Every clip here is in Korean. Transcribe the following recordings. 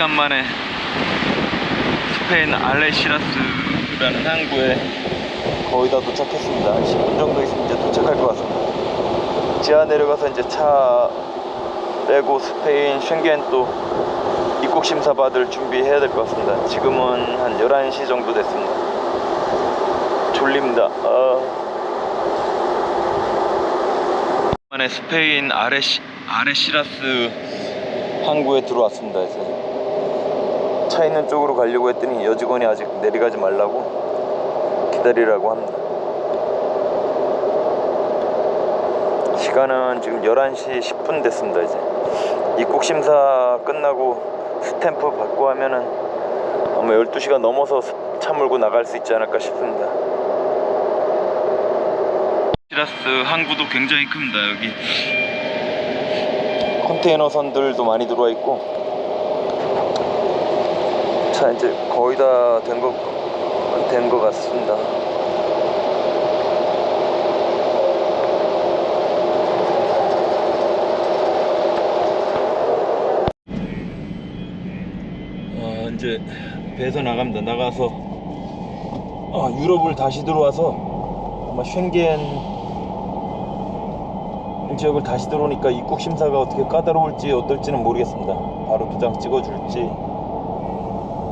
4시간 만에 스페인 알레시라스라는 항구에 거의 다 도착했습니다. 한 10분 정도 있으면 이제 도착할 것 같습니다. 지하 내려가서 이제 차 빼고 스페인 쉥겐 또 입국 심사 받을 준비해야 될 것 같습니다. 지금은 한 11시 정도 됐습니다. 졸립니다. 아. 만에 스페인 아레시, 아레시라스 항구에 들어왔습니다. 이제 차 있는 쪽으로 가려고 했더니 여직원이 아직 내려가지 말라고 기다리라고 합니다. 시간은 지금 11시 10분 됐습니다. 이제 입국 심사 끝나고 스탬프 받고 하면은 아마 12시가 넘어서 차 몰고 나갈 수 있지 않을까 싶습니다. 시라스 항구도 굉장히 큽니다. 여기 컨테이너 선들도 많이 들어와 있고 자 이제 거의 다 된 것 된 것 같습니다. 어, 이제 배에서 나갑니다. 나가서 어, 유럽을 다시 들어와서 아마 쉔겐 지역을 다시 들어오니까 입국 심사가 어떻게 까다로울지 어떨지는 모르겠습니다. 바로 도장 찍어줄지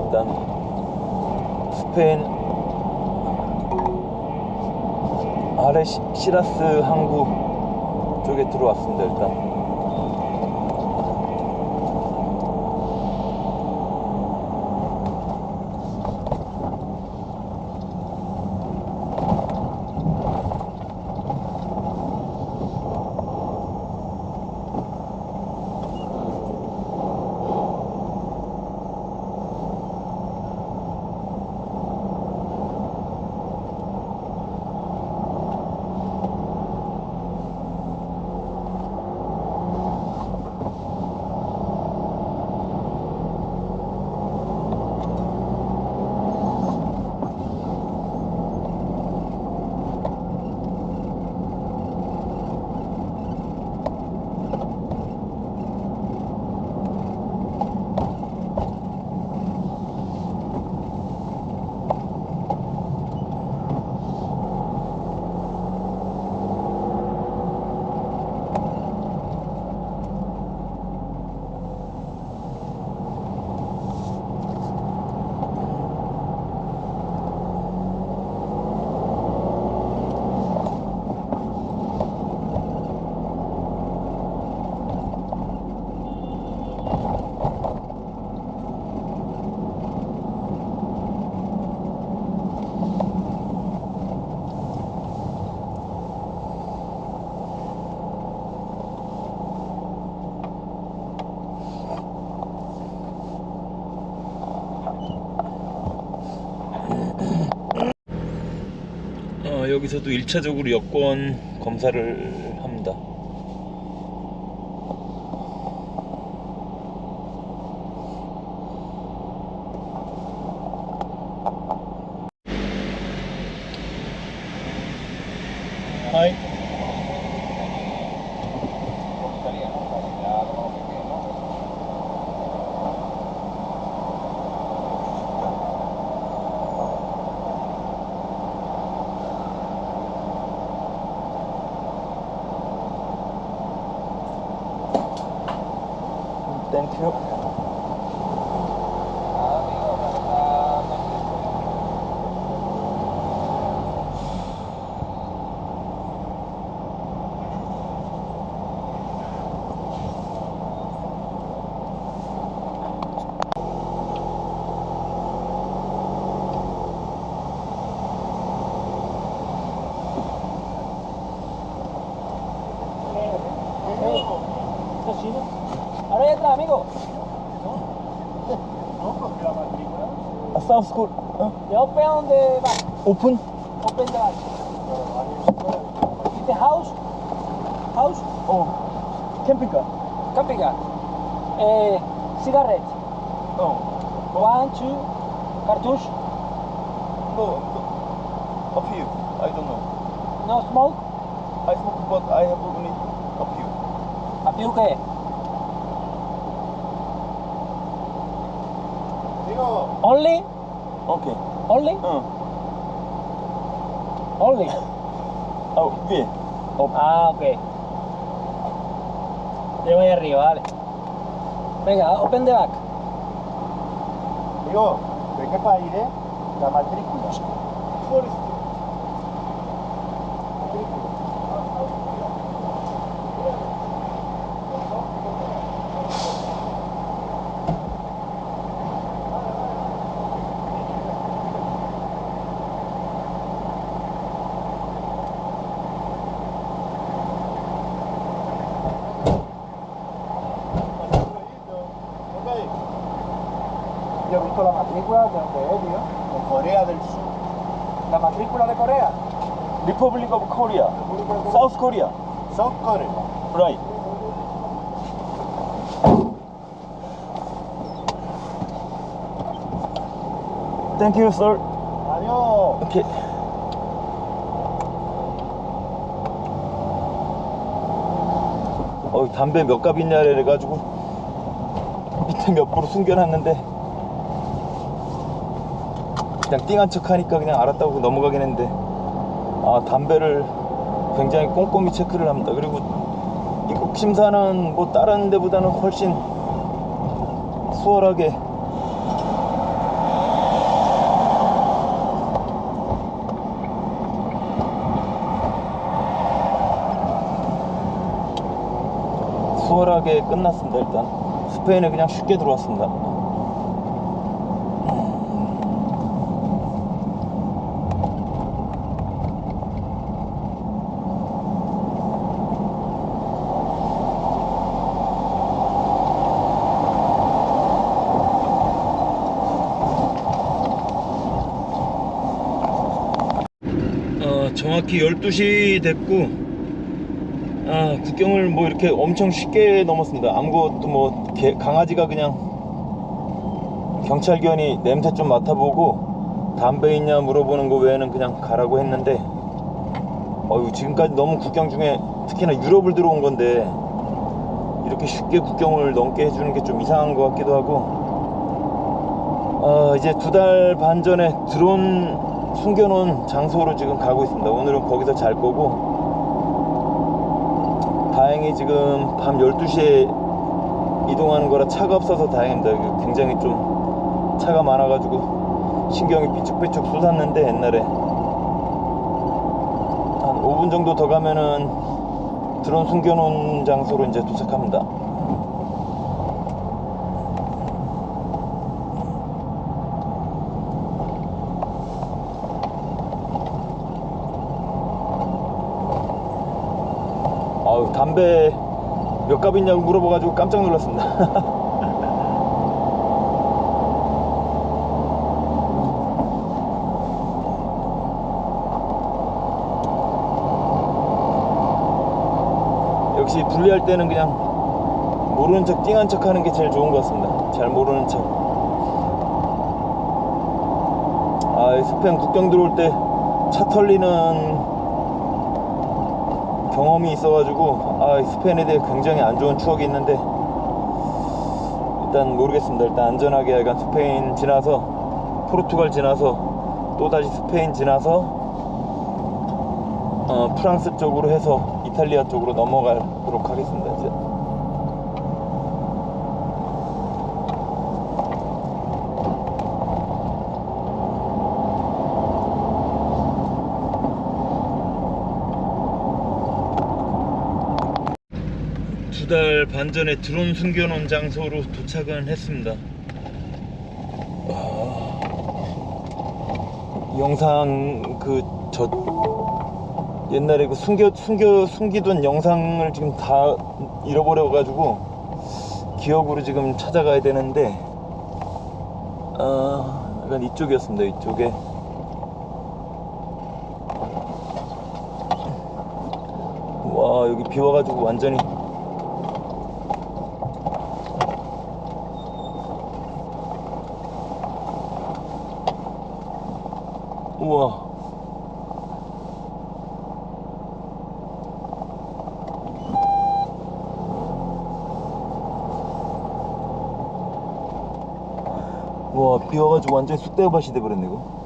일단 스페인 아레 시- 시라스 항구 쪽에 들어왔습니다. 일단 어, 여기서도 1차적으로 여권 검사를 합니다. 하이. 땡 oscuro. open the back. Open? Open the back. It's a house. House? Oh. Camping car. Camping car. Não. Eh, cigarette. Oh. One, two. Cartouche. No, no. Up. I don't know. No smoke? I smoke, but I have only a few. A few qué? Only? Okay. Only? Uh. Only? Oh, bien. Up. Ah, ok. Yo voy arriba, vale. Venga, open the back. Digo, ¿de qué país, eh? La matrícula. Por 코리아. Korea. 라이트. 땡큐 썰. Adiós. 오케이. 어, 담배 몇 갑 있냐 이래 가지고 밑에 몇 부로 숨겨놨는데 그냥 띵한 척 하니까 그냥 알았다고 넘어가긴 했는데 아 담배를 굉장히 꼼꼼히 체크를 합니다. 그리고 입국 심사는 뭐 다른 데보다는 훨씬 수월하게. 수월하게 끝났습니다 일단. 스페인에 그냥 쉽게 들어왔습니다 어, 정확히 12시 됐고 아, 국경을 뭐 이렇게 엄청 쉽게 넘었습니다. 아무것도 뭐 개- 강아지가 그냥 경찰견이 냄새 좀 맡아보고 담배 있냐 물어보는 거 외에는 그냥 가라고 했는데 어유 지금까지 너무 국경 중에 특히나 유럽을 들어온 건데 이렇게 쉽게 국경을 넘게 해주는 게 좀 이상한 것 같기도 하고 어, 이제 두 달 반 전에 드론 숨겨놓은 장소로 지금 가고 있습니다. 오늘은 거기서 잘 거고 다행히 지금 밤 12시에 이동하는 거라 차가 없어서 다행입니다. 굉장히 좀 차가 많아가지고 신경이 삐쭉삐쭉 솟았는데 옛날에 한 5분 정도 더 가면은 드론 숨겨놓은 장소로 이제 도착합니다. 아우 담배 몇 갑 있냐고 물어봐가지고 깜짝 놀랐습니다. 역시 분리할 때는 그냥 모르는 척 띵한 척 하는 게 제일 좋은 것 같습니다. 잘 모르는 척. 아, 이 스페인 국경 들어올 때 차 털리는 경험이 있어가지고 아 스페인에 대해 굉장히 안 좋은 추억이 있는데 일단 모르겠습니다. 일단 안전하게 약간 스페인 지나서 포르투갈 지나서 또 다시 스페인 지나서 어, 프랑스 쪽으로 해서 이탈리아 쪽으로 넘어가도록 하겠습니다. 이제. 두 달 반 전에 드론 숨겨놓은 장소로 도착은 했습니다. 아, 영상 그 저 옛날에 그 숨겨 숨겨 숨기던 영상을 지금 다 잃어버려 가지고 기억으로 지금 찾아가야 되는데 아 약간 이쪽이었습니다. 이쪽에 와 여기 비 와가지고 완전히 우와. 와, 비 와가지고 완전 쑥대밭이 돼버렸네, 이거.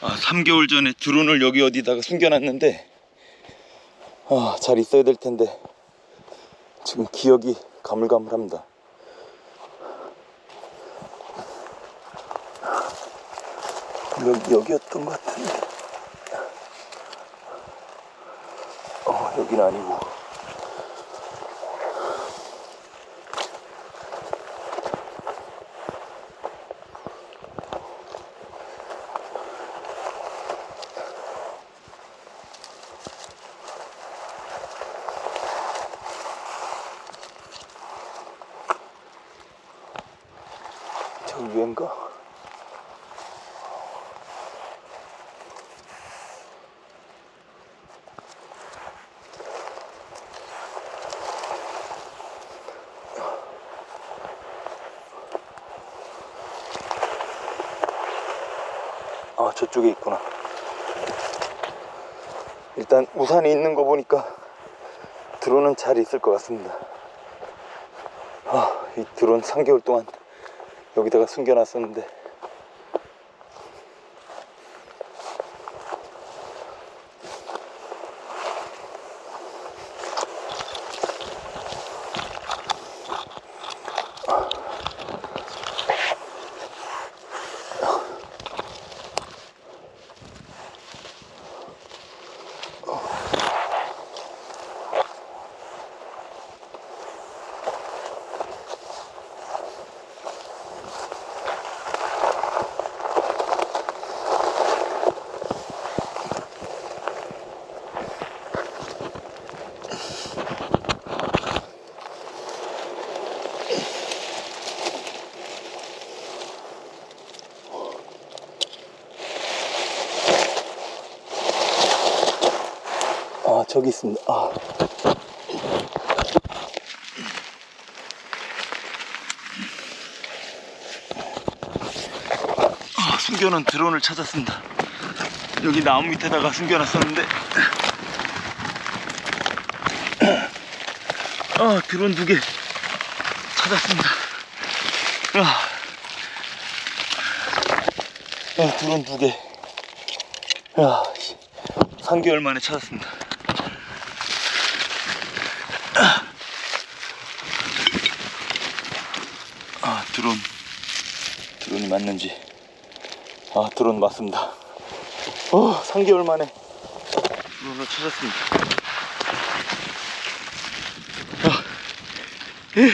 아, 3개월 전에 드론을 여기 어디다가 숨겨놨는데, 아, 잘 있어야 될 텐데, 지금 기억이 가물가물합니다. 여기, 여기였던 것 같은데. 어, 여긴 아니고. 저기 위인가? 아 저쪽에 있구나. 일단 우산이 있는 거 보니까 드론은 잘 있을 것 같습니다. 아 이 드론 3개월 동안 여기다가 숨겨놨었는데 아 저기 있습니다 아. 아, 숨겨놓은 드론을 찾았습니다 여기 나무 밑에다가 숨겨놨었는데 아 드론 두 개 찾았습니다 아, 아 드론 두 개 야, 씨. 3개월 만에 찾았습니다. 아, 드론. 드론이 맞는지. 아, 드론 맞습니다. 어, 3개월 만에 드론을 찾았습니다. 아, 예.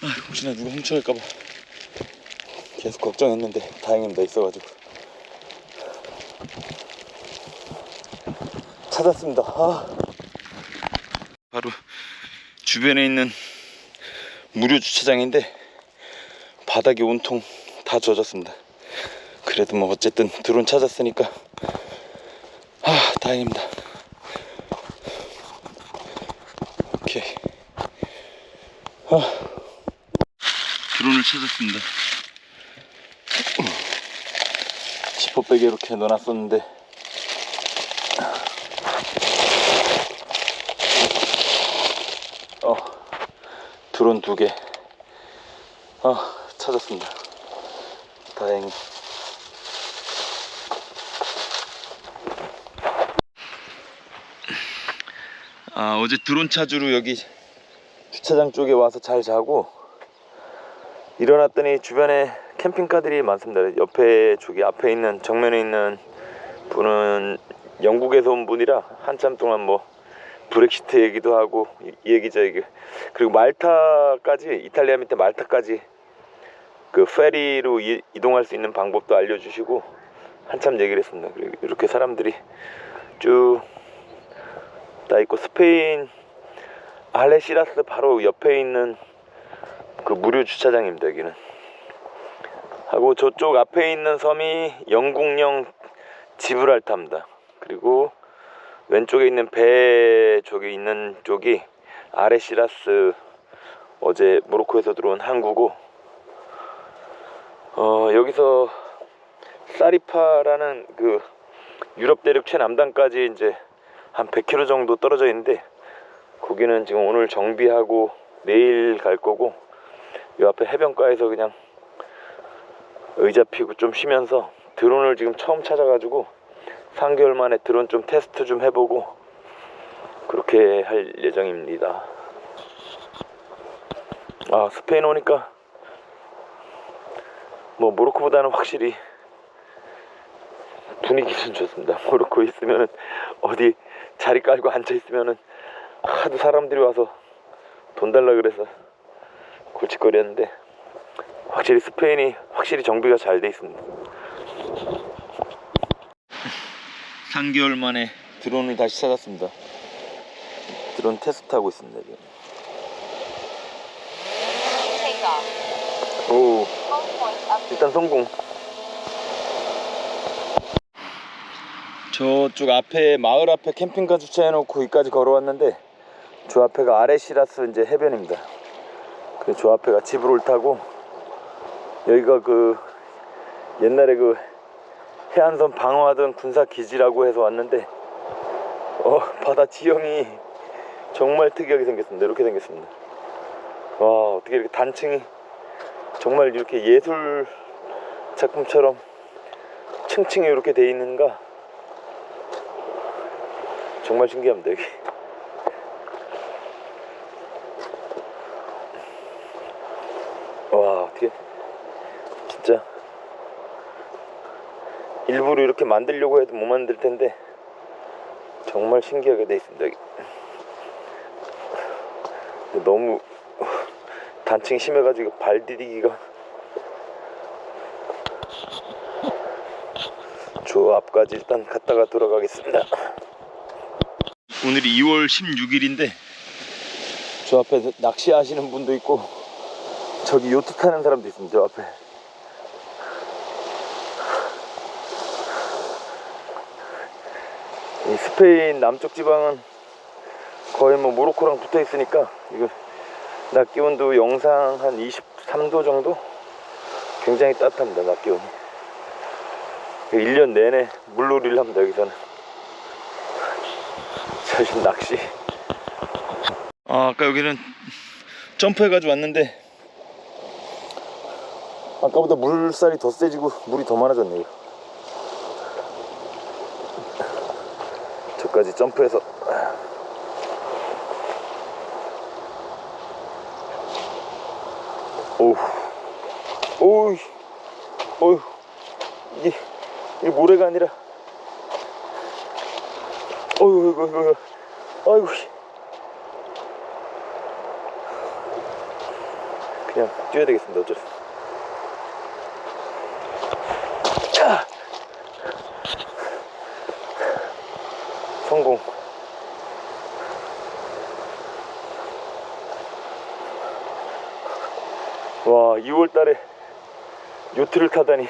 아, 혹시나 누가 훔쳐갈까봐 계속 걱정했는데 다행입니다. 있어가지고. 찾았습니다. 아. 바로 주변에 있는 무료 주차장인데 바닥이 온통 다 젖었습니다. 그래도 뭐 어쨌든 드론 찾았으니까 아 다행입니다. 오케이. 아. 드론을 찾았습니다. 지퍼백에 이렇게 넣어놨었는데 어, 드론 두 개. 아, 찾았습니다. 다행히. 아, 어제 드론 차주로 여기 주차장 쪽에 와서 잘 자고 일어났더니 주변에 캠핑카들이 많습니다. 옆에 저기 앞에 있는 정면에 있는 분은 영국에서 온 분이라 한참 동안 뭐 브렉시트 얘기도 하고 이- 이 얘기 저 얘기 그리고 말타까지 이탈리아 밑에 말타까지 그 페리로 이, 이동할 수 있는 방법도 알려주시고 한참 얘기를 했습니다. 그리고 이렇게 사람들이 쭉 다 있고 스페인 알레시라스 바로 옆에 있는 그 무료 주차장입니다. 여기는 하고 저쪽 앞에 있는 섬이 영국령 지브랄타입니다. 그리고 왼쪽에 있는 배 쪽에 있는 쪽이 아레시라스 어제 모로코에서 들어온 항구고 어 여기서 사리파라는 그 유럽 대륙 최남단까지 이제 한 100km 정도 떨어져 있는데 거기는 지금 오늘 정비하고 내일 갈 거고 이 앞에 해변가에서 그냥 의자 피고 좀 쉬면서 드론을 지금 처음 찾아가지고 3개월 만에 드론 좀 테스트 좀 해보고 그렇게 할 예정입니다. 아 스페인 오니까 뭐 모로코보다는 확실히 분위기는 좋습니다. 모로코 있으면은 어디 자리 깔고 앉아 있으면은 하도 사람들이 와서 돈 달라 그래서 골칫거리였는데 확실히 스페인이 확실히 정비가 잘 돼 있습니다. 3개월 만에 드론을 다시 찾았습니다. 드론 테스트하고 있습니다. 지금. 오. 일단 성공. 저쪽 앞에 마을 앞에 캠핑카 주차해놓고 거기까지 걸어왔는데 저 앞에가 아레시라스 이제 해변입니다. 그래서 저 앞에가 지브롤 타고 여기가 그 옛날에 그 해안선 방어하던 군사 기지라고 해서 왔는데 어 바다 지형이 정말 특이하게 생겼습니다. 이렇게 생겼습니다. 와 어떻게 이렇게 단층이 정말 이렇게 예술 작품처럼 층층이 이렇게 돼 있는가? 정말 신기합니다 여기. 와 어떻게 진짜 일부러 이렇게 만들려고 해도 못 만들 텐데 정말 신기하게 돼 있습니다 여기. 너무 단층이 심해가지고 발 디디기가. 저 앞까지 일단 갔다가 돌아가겠습니다. 오늘이 2월 16일인데 저 앞에 낚시하시는 분도 있고 저기 요트 타는 사람도 있습니다 저 앞에. 이 스페인 남쪽 지방은 거의 뭐 모로코랑 붙어 있으니까 이거 낮 기온도 영상 한 23도 정도? 굉장히 따뜻합니다 낮 기온이. 1년 내내 물놀이를 합니다 여기서는. 자 지금 낚시. 아 아까 여기는 점프해가지고 왔는데 아까보다 물살이 더 세지고 물이 더 많아졌네요. 저까지 점프해서 오우 오우 오우 이게 이게 모래가 아니라. 어이구 이구 이구 아이고 씨. 그냥 뛰어야 되겠습니다. 어쩔 수 없어 야! 성공 와 2월 달에 요트를 타다니